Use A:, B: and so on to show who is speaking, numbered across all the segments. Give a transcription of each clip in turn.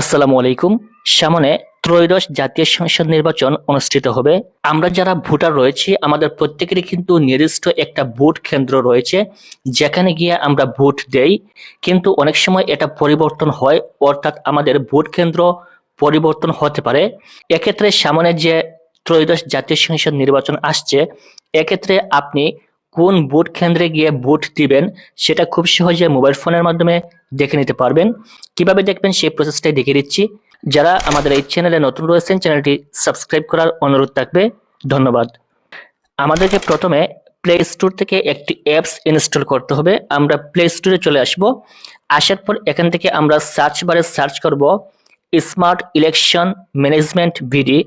A: আসসালামু আলাইকুম। সামনে ত্রয়োদশ জাতীয় সংসদ নির্বাচন অনুষ্ঠিত হবে। আমরা যারা ভোটার রয়েছি, আমাদের প্রত্যেকেরই কিন্তু নির্দিষ্ট একটা ভোট কেন্দ্র রয়েছে, যেখানে গিয়ে আমরা ভোট দেই। কিন্তু অনেক সময় এটা পরিবর্তন হয়, অর্থাৎ আমাদের ভোট কেন্দ্র পরিবর্তন হতে পারে। এক্ষেত্রে সামনে যে ত্রয়োদশ জাতীয় সংসদ নির্বাচন আসছে, এক্ষেত্রে আপনি কোন ভোট কেন্দ্রে গিয়ে ভোট দিবেন সেটা খুব সহজে মোবাইল ফোনের মাধ্যমে দেখে নিতে পারবেন। কীভাবে দেখবেন সেই প্রসেসটাই দেখিয়ে দিচ্ছি। যারা আমাদের এই চ্যানেলে নতুন রয়েছেন চ্যানেলটি সাবস্ক্রাইব করার অনুরোধ থাকবে। ধন্যবাদ। আমাদেরকে প্রথমে প্লে স্টোর থেকে একটি অ্যাপস ইনস্টল করতে হবে। আমরা প্লে স্টোরে চলে আসব। আসার পর এখান থেকে আমরা সার্চ বারে সার্চ করব স্মার্ট ইলেকশন ম্যানেজমেন্ট ভিডি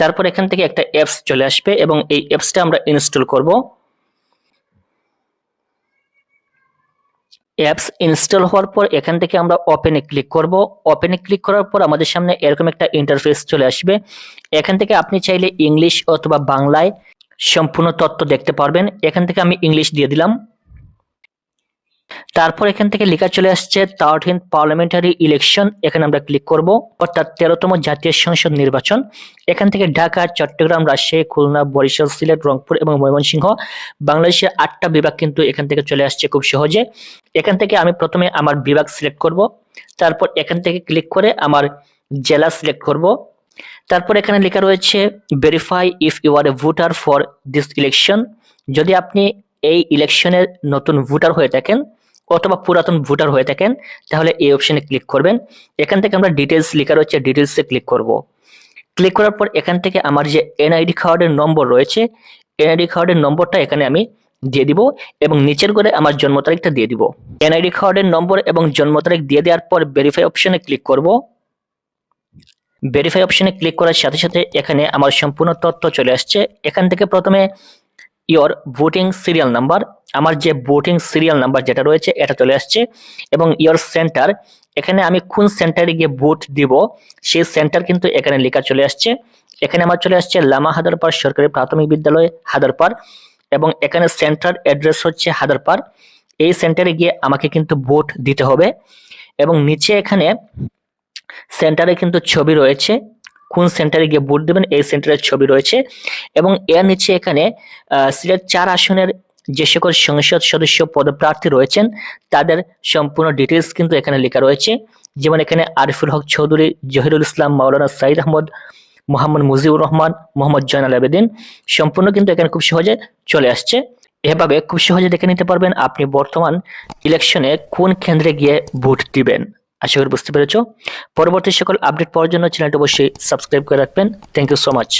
A: তারপর এখান থেকে একটা অ্যাপস চলে আসবে এবং এই অ্যাপসটা আমরা ইনস্টল করব। অ্যাপস ইনস্টল হওয়ার পর এখান থেকে আমরা ওপেনে ক্লিক করব। ওপেনে ক্লিক করার পর আমাদের সামনে এরকম একটা ইন্টারফেস চলে আসবে। এখান থেকে আপনি চাইলে ইংলিশ অথবা বাংলায় সম্পূর্ণ তথ্য দেখতে পারবেন। এখান থেকে আমি ইংলিশ দিয়ে দিলাম। তারপর এখান থেকে লেখা চলে আসছে থার্টিন পার্লামেন্টারি ইলেকশন এখানে আমরা ক্লিক করব। অর্থাৎ তেরোতম জাতীয় সংসদ নির্বাচন। এখান থেকে ঢাকা, চট্টগ্রাম, রাজশাহী, খুলনা, বরিশাল, সিলেট, রংপুর এবং ময়মনসিংহ। বাংলাদেশের আটটা বিভাগ কিন্তু এখান থেকে চলে আসছে খুব সহজে। এখান থেকে আমি প্রথমে আমার বিভাগ সিলেক্ট করব, তারপর এখান থেকে ক্লিক করে আমার জেলা সিলেক্ট করব। তারপর এখানে লেখা রয়েছে verify if you are a voter for this election যদি আপনি এই ইলেকশনের নতুন ভোটার হয়ে থাকেন অথবা পুরাতন ভোটার হয়ে থাকেন, তাহলে এই অপশনে ক্লিক করবেন। এখান থেকে আমরা ডিটেলস লেখা রয়েছে ডিটেলসে ক্লিক করব। ক্লিক করার পর এখান থেকে আমার যে এনআইডি কার্ডের নম্বর রয়েছে এনআইডি কার্ডের নম্বরটা এখানে আমি দিয়ে দিব এবং নিচের করে আমার জন্ম তারিখটা দিয়ে দিব। এনআইডি কার্ডের নম্বর এবং জন্ম তারিখ দিয়ে দেওয়ার পর ভেরিফাই অপশনে ক্লিক করব। ভেরিফাই অপশনে ক্লিক করার সাথে সাথে এখানে আমার সম্পূর্ণ তথ্য চলে আসছে। এখান থেকে প্রথমে ইওর ভোটিং সিরিয়াল নাম্বার আমার যে ভোটিং সিরিয়াল নাম্বার যেটা রয়েছে এটা চলে আসছে এবং ইওর সেন্টার এখানে আমি কোন সেন্টারে গিয়ে ভোট দিব সেই সেন্টার কিন্তু এখানে লেখা চলে আসছে। এখানে আমার চলে আসছে লামা হাদারপাড় সরকারি প্রাথমিক বিদ্যালয় হাদারপাড় এবং এখানে সেন্টার অ্যাড্রেস হচ্ছে হাদারপাড়। এই সেন্টারে গিয়ে আমাকে কিন্তু ভোট দিতে হবে এবং নিচে এখানে সেন্টারে কিন্তু ছবি রয়েছে। কোন সেন্টারে গিয়ে ভোট দেবেন এই সেন্টারের ছবি রয়েছে এবং এর নিচে এখানে সিলেট চার আসনের যে সকল সংসদ সদস্য পদপ্রার্থী রয়েছেন, তাদের সম্পূর্ণ ডিটেলস কিন্তু এখানে লেখা রয়েছে। যেমন এখানে আরিফুল হক চৌধুরী, জহিরুল ইসলাম, মাওলানা সাইদ আহমদ মোহাম্মদ মুজিবুর রহমান, মোহাম্মদ জয়নাল আবেদিন। সম্পূর্ণ কিন্তু এখানে খুব সহজে চলে আসছে। এভাবে খুব সহজে দেখে নিতে পারবেন আপনি বর্তমান ইলেকশনে কোন কেন্দ্রে গিয়ে ভোট দিবেন। আশা করি বুঝতে পেরেছ। পরবর্তী সকল আপডেট পাওয়ার জন্য চ্যানেলটি অবশ্যই সাবস্ক্রাইব করে রাখবেন। Thank you so much